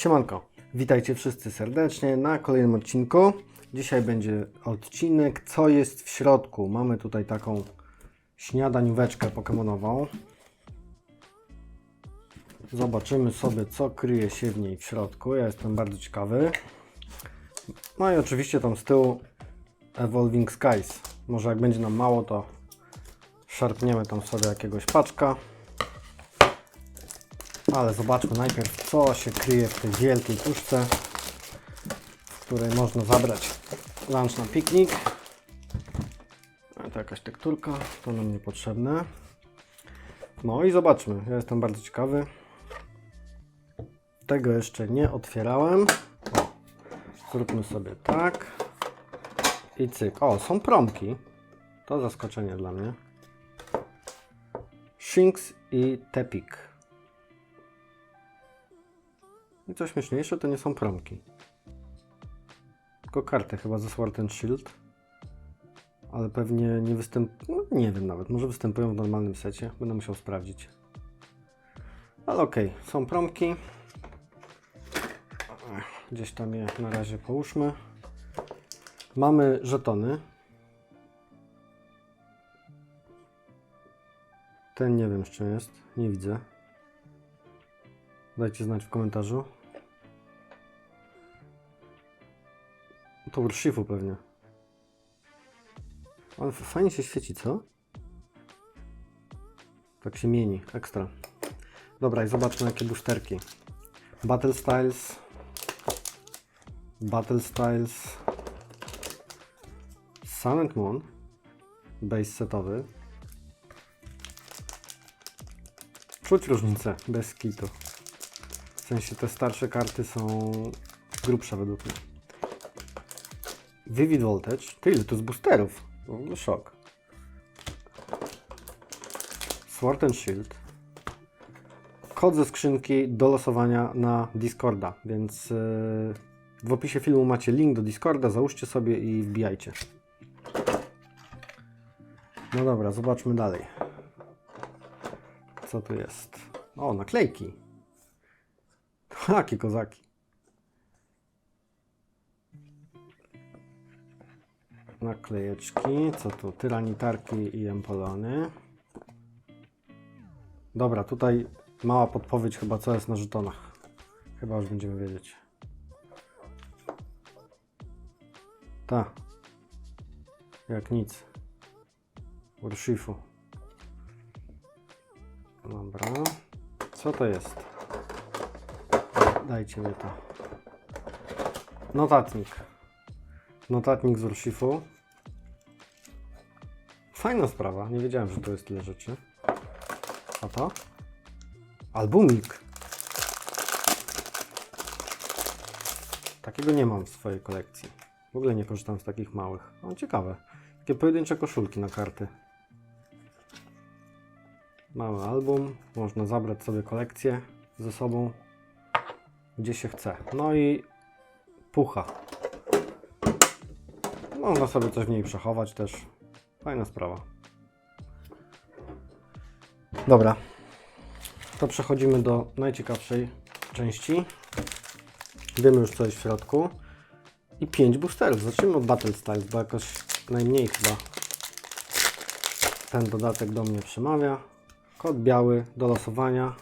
Siemanko, witajcie wszyscy serdecznie na kolejnym odcinku. Dzisiaj będzie odcinek co jest w środku. Mamy tutaj taką śniadanióweczkę pokemonową. Zobaczymy sobie co kryje się w niej w środku. Ja jestem bardzo ciekawy. No i oczywiście tam z tyłu Evolving Skies. Może jak będzie nam mało to szarpniemy tam sobie jakiegoś paczka. Ale zobaczmy najpierw, co się kryje w tej wielkiej puszce, w której można zabrać lunch na piknik. To jakaś tekturka, to nam niepotrzebne. No i zobaczmy, ja jestem bardzo ciekawy. Tego jeszcze nie otwierałem. O, zróbmy sobie tak. I cyk. O, są promki. To zaskoczenie dla mnie. Shinx i Tepik. I co śmieszniejsze, to nie są promki. Tylko karty chyba ze Sword and Shield. Ale pewnie nie występują, no nie wiem nawet, może występują w normalnym secie. Będę musiał sprawdzić. Ale okej, są promki. Gdzieś tam je na razie połóżmy. Mamy żetony. Ten nie wiem z czym jest, nie widzę. Dajcie znać w komentarzu. To Urshifu pewnie. Ale fajnie się świeci, co? Tak się mieni, ekstra. Dobra, i zobaczmy jakie buszterki. Battle Styles. Battle Styles. Sun and Moon. Base setowy. Czuć różnicę, bez kitu. W sensie te starsze karty są grubsze według mnie. Vivid Voltage. Ty ile to z boosterów? W ogóle szok. Sword and Shield. Kod ze skrzynki do losowania na Discorda, więc yy, w opisie filmu macie link do Discorda, załóżcie sobie i wbijajcie. No dobra, zobaczmy dalej. Co tu jest? O, naklejki. Jakie kozaki. Naklejeczki. Co tu? Tyranitarki i empolony. Dobra, tutaj mała podpowiedź chyba co jest na żetonach. Chyba już będziemy wiedzieć. Ta. Jak nic. Urshifu. Dobra. Co to jest? Dajcie mi to. Notatnik. Notatnik z Urshifu. Fajna sprawa. Nie wiedziałem, że to jest tyle rzeczy. A to? Albumik. Takiego nie mam w swojej kolekcji. W ogóle nie korzystam z takich małych. No ciekawe. Takie pojedyncze koszulki na karty. Mamy album. Można zabrać sobie kolekcję ze sobą gdzie się chce. No i pucha. Można sobie coś w niej przechować też. Fajna sprawa. Dobra. To przechodzimy do najciekawszej części. Wiemy już co jest w środku. I 5 boosterów. Zacznijmy od Battle Styles, bo jakoś najmniej chyba ten dodatek do mnie przemawia. Kod biały do losowania.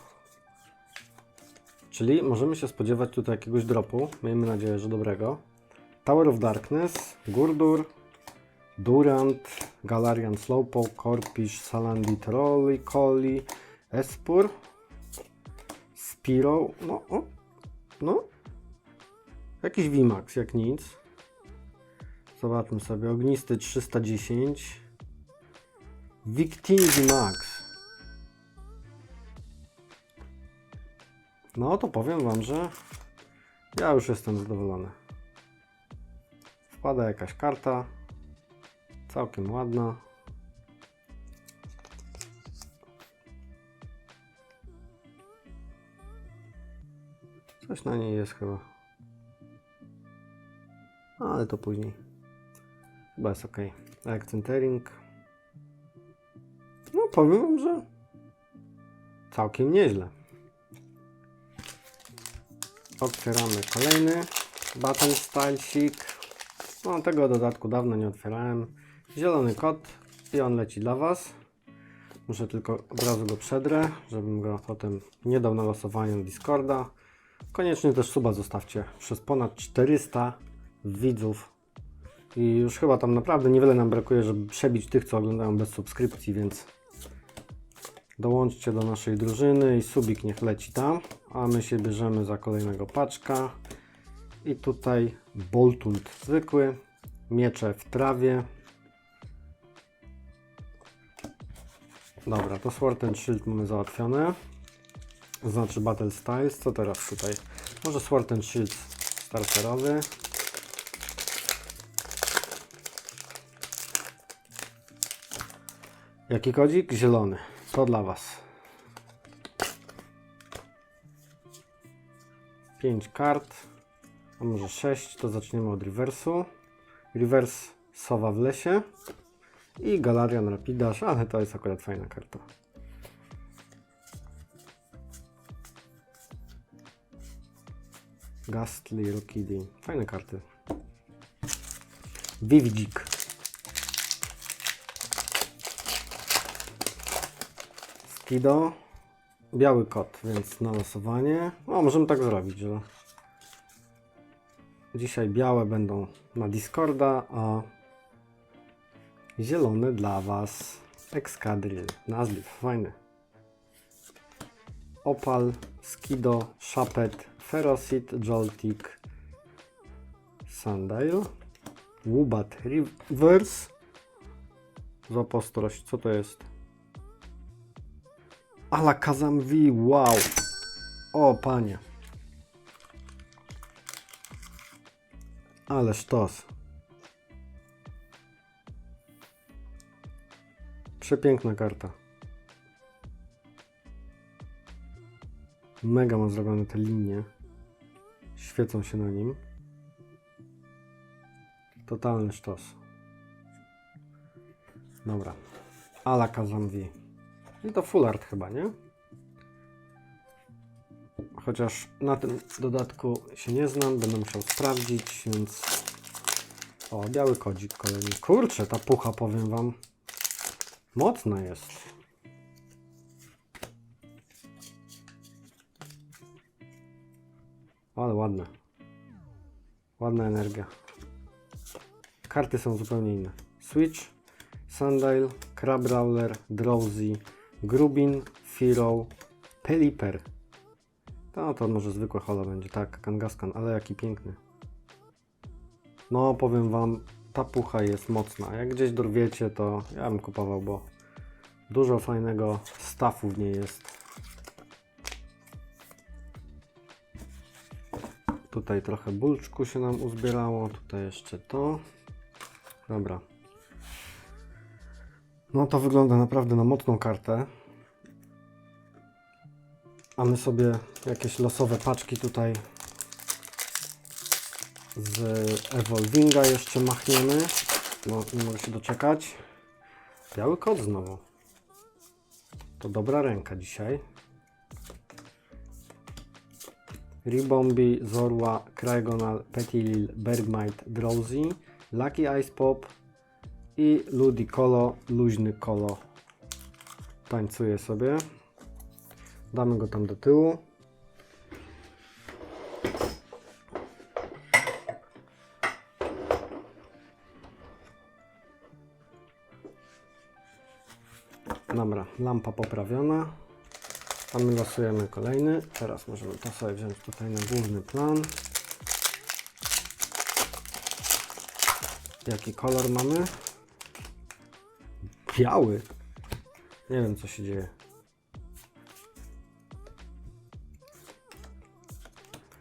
Czyli możemy się spodziewać tutaj jakiegoś dropu. Miejmy nadzieję, że dobrego. Tower of Darkness, Gurdur, Durant, Galarian Slowpoke, Corpish, Salandit, Rolly, Collie, Espur, Spiro, no, o, no, jakiś VMAX, jak nic. Zobaczmy sobie, ognisty 310, Victini VMAX. No to powiem Wam, że ja już jestem zadowolony. Wpada jakaś karta. Całkiem ładna. Coś na niej jest chyba. Ale to później. Chyba jest ok. Accentering. No powiem Wam, że całkiem nieźle. Otwieramy kolejny Battle Stylesik. No tego dodatku dawno nie otwierałem. Zielony kot i on leci dla Was. Muszę tylko od razu go przedrę, żebym go potem nie dał na losowanie na Discorda. Koniecznie też suba zostawcie. Przez ponad 400 widzów. I już chyba tam naprawdę niewiele nam brakuje, żeby przebić tych, co oglądają bez subskrypcji, więc dołączcie do naszej drużyny i subik niech leci tam. A my się bierzemy za kolejnego paczka. I tutaj Boltund zwykły, miecze w trawie. Dobra, to Sword and Shield mamy załatwione. Znaczy Battle Styles. Co teraz tutaj? Może Sword and Shield starterowy. Jaki kodzik? Zielony. To dla Was. 5 kart, a może 6, to zaczniemy od rewersu. Reverse Sowa w lesie i Galarian Rapidash, ale to jest akurat fajna karta. Gastly, Rokidi, fajne karty. Vividzik. Skido, biały kot, więc na losowanie. O, możemy tak zrobić, że dzisiaj białe będą na Discorda, a zielone dla Was. Excadrill, nazwisk, fajny. Opal, Skido, Shapet, Ferocit, Joltik, Sandile, Wubat Reverse, Zapostrość, co to jest? Ala Kazamwi, wow! O, panie. Ale sztos. Przepiękna karta. Mega ma zrobione te linie. Świecą się na nim. Totalny sztos. Dobra. Ala Kazamwi. I to full art chyba, nie? Chociaż na tym dodatku się nie znam, będę musiał sprawdzić, więc... O, biały kodzik kolejny. Kurczę, ta pucha, powiem wam, mocna jest. Ale ładne. Ładna energia. Karty są zupełnie inne. Switch, Sandile, Crabrawler, Drowsy, Grubin, Firo, Peliper. No to może zwykłe holo będzie, tak, Kangaskhan, ale jaki piękny. No powiem wam, ta pucha jest mocna. Jak gdzieś dorwiecie, to ja bym kupował, bo dużo fajnego staffu w niej jest. Tutaj trochę bulczku się nam uzbierało, tutaj jeszcze to. Dobra. No to wygląda naprawdę na mocną kartę. A my sobie jakieś losowe paczki tutaj z Evolvinga jeszcze machniemy. No, nie mogę się doczekać. Biały kot znowu. To dobra ręka dzisiaj. Ribombi, Zorua, Cryogonal, Petilil, Bergmite, Drowsy, Lucky Ice Pop i Ludicolo, luźny kolo. Tańcuje sobie. Damy go tam do tyłu. Dobra, lampa poprawiona. My losujemy kolejny. Teraz możemy to sobie wziąć tutaj na główny plan. Jaki kolor mamy? Biały. Nie wiem co się dzieje.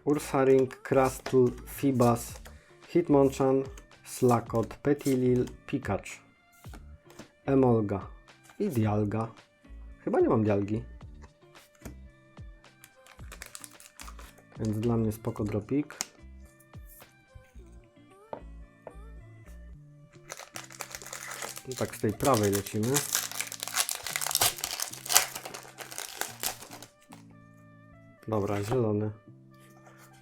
Ursaring, Krastl, Fibas, Hitmonchan, Slakot, Petilil, Pikacz, Emolga i Dialga. Chyba nie mam Dialgi. Więc dla mnie spoko dropik. No tak z tej prawej lecimy. Dobra, zielony.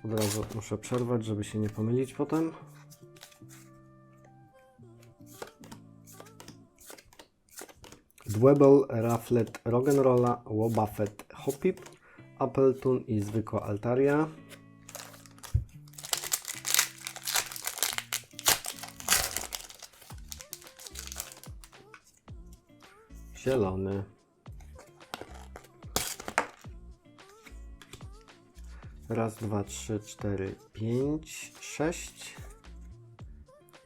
Od razu muszę przerwać, żeby się nie pomylić potem. Dwebble, Rafflet, Roggenrolla, Wobbuffet, Hopip, Appletun i zwykła Altaria. Zielony. Raz, dwa, trzy, cztery, pięć, sześć.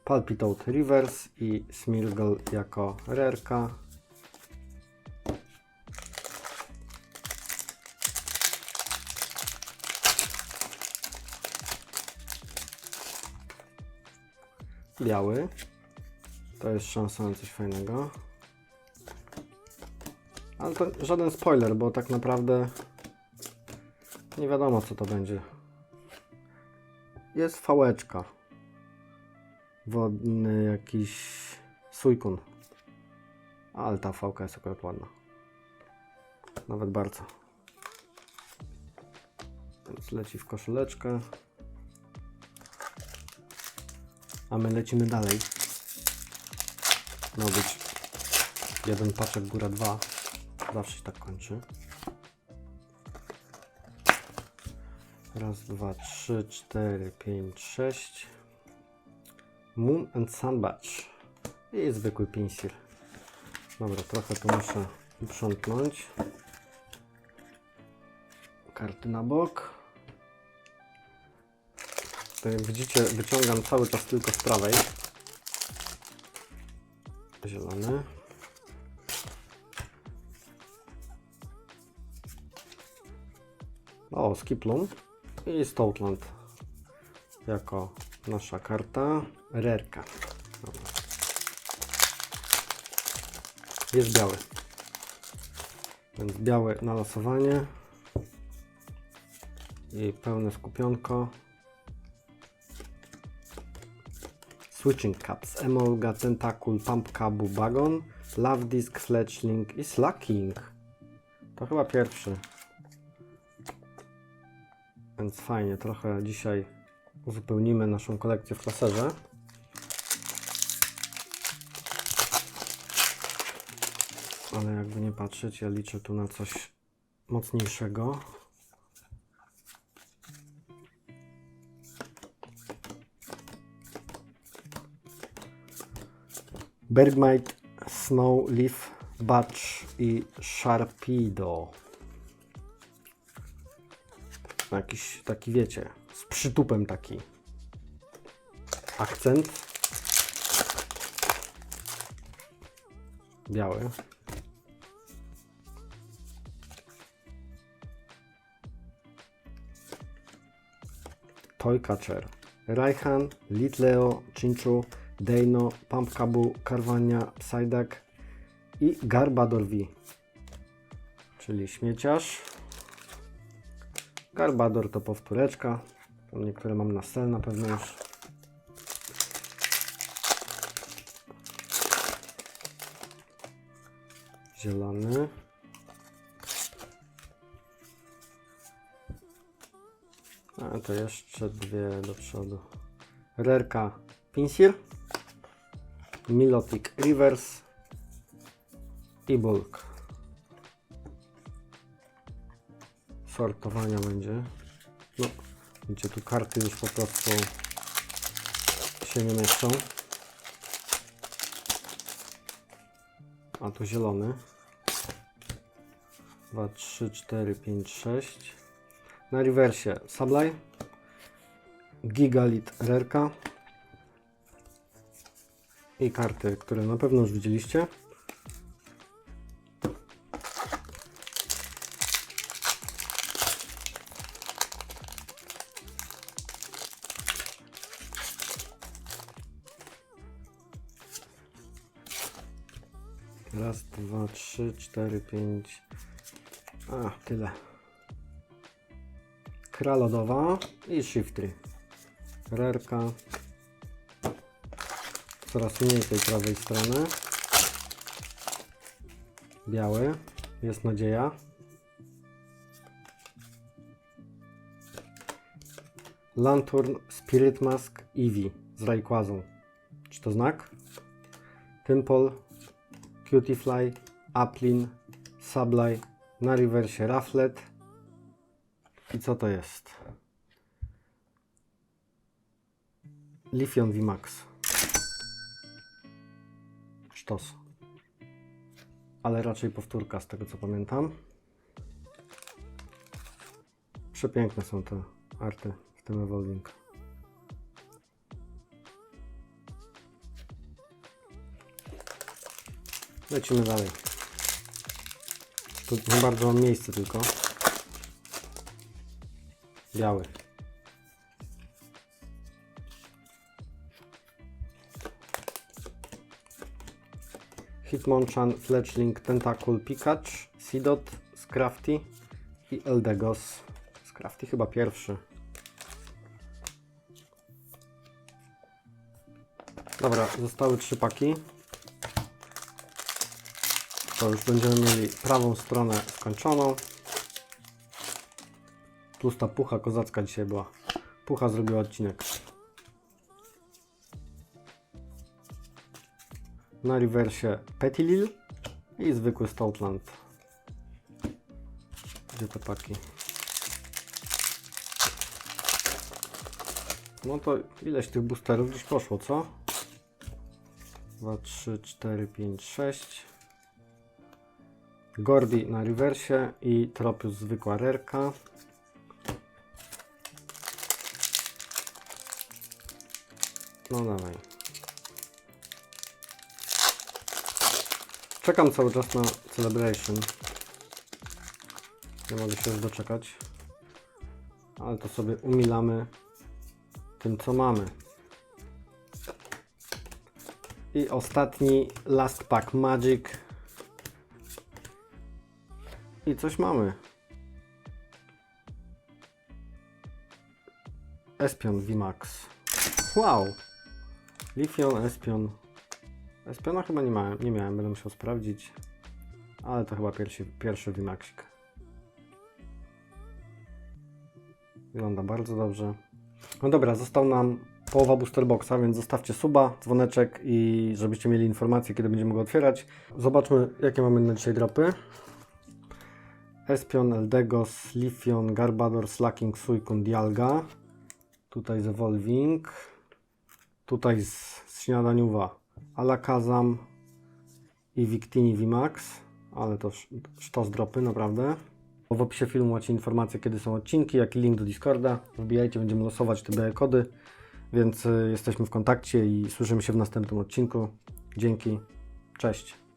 Palpitoad Reverse i Smirgle jako rerka. Biały. To jest szansa na coś fajnego. Ale to żaden spoiler, bo tak naprawdę nie wiadomo co to będzie. Jest fałeczka. Wodny jakiś sujkun. Ale ta fałka jest akurat ładna. Nawet bardzo. Więc leci w koszuleczkę. A my lecimy dalej. Miał być jeden paczek, góra dwa. Zawsze się tak kończy. Raz, dwa, trzy, cztery, pięć, sześć. Moon and Sunbatch. I zwykły pinsir. Dobra, trochę tu muszę uprzątnąć. Karty na bok. Jak widzicie, wyciągam cały czas tylko z prawej. Zielony. O, Skiplum i Stoutland jako nasza karta. Rerka. Jest biały. Więc białe na losowanie. I pełne skupionko. Switching Caps, Emolga, Tentacle, Pump Kabu, Bagon, Love Disc, Fletchling i Slacking. To chyba pierwszy. Więc fajnie, trochę dzisiaj uzupełnimy naszą kolekcję w klaserze. Ale jakby nie patrzeć, ja liczę tu na coś mocniejszego. Bergmite, Snow Leaf, Batch i Sharpedo. Jakiś taki, wiecie, z przytupem taki akcent. Biały. Toy Catcher. Raihan, Litleo, Chinchu, Deino, Pumpkabu, Carvania, Psyduck i Garbador V. Czyli śmieciarz. Garbador to powtóreczka. Tam niektóre mam na stel na pewno już. Zielony. A to jeszcze dwie do przodu. Rerka Pinsir. Milotic Reverse. I Bulk. Sortowania będzie. No, gdzie tu karty już po prostu się nie mieszczą. A tu zielony. 2, 3, 4, 5, 6. Na rewersie Sablaj. Gigalit Rerka. I karty, które na pewno już widzieliście. 3, 4, 5. A, tyle. Kralodowa i shifty. Rerka. Coraz mniej tej prawej strony. Biały. Jest nadzieja. Lantern Spirit Mask Eevee z Rayquazą. Czy to znak? Pimple, Cutie Fly, Uplin, Sublime, na rewersie Rafflet. I co to jest? Lifion VMAX. Sztos. Ale raczej powtórka z tego co pamiętam. Przepiękne są te arty w tym Evolving. Lecimy dalej. Tu nie bardzo mam miejsce tylko. Biały. Hitmonchan, Fletchling, Tentacle, Pikach, Seedot, Scrafty i Eldegos. Scrafty chyba pierwszy. Dobra, zostały trzy paki. To już będziemy mieli prawą stronę skończoną. Tłusta pucha kozacka dzisiaj była. Pucha zrobiła odcinek. Na rewersie Petilil i zwykły Stoutland. Gdzie te paki? No to ileś tych boosterów gdzieś poszło, co? 2, 3, 4, 5, 6. Gordi na rewersie i Tropius zwykła rerka. No dawaj. Czekam cały czas na Celebration. Nie mogę się już doczekać. Ale to sobie umilamy tym co mamy. I ostatni Last Pack Magic. I coś mamy. Espion VMAX. Wow! Lifion, Espion. Espiona chyba nie miałem, nie miałem, będę musiał sprawdzić. Ale to chyba pierwszy, pierwszy VMAXik. Wygląda bardzo dobrze. No dobra, został nam połowa booster boxa, więc zostawcie suba, dzwoneczek i żebyście mieli informacje, kiedy będziemy go otwierać. Zobaczmy, jakie mamy na dzisiaj dropy. Espion, Eldegos, Lifion, Garbador, Slacking, Suicune, Dialga. Tutaj z Evolving. Tutaj z, z śniadaniuwa Alakazam i Victini VMAX. Ale to sz- sztos dropy, naprawdę. W opisie filmu macie informacje, kiedy są odcinki, jak i link do Discorda. Wbijajcie, będziemy losować te BE kody, więc y, jesteśmy w kontakcie i słyszymy się w następnym odcinku. Dzięki, cześć.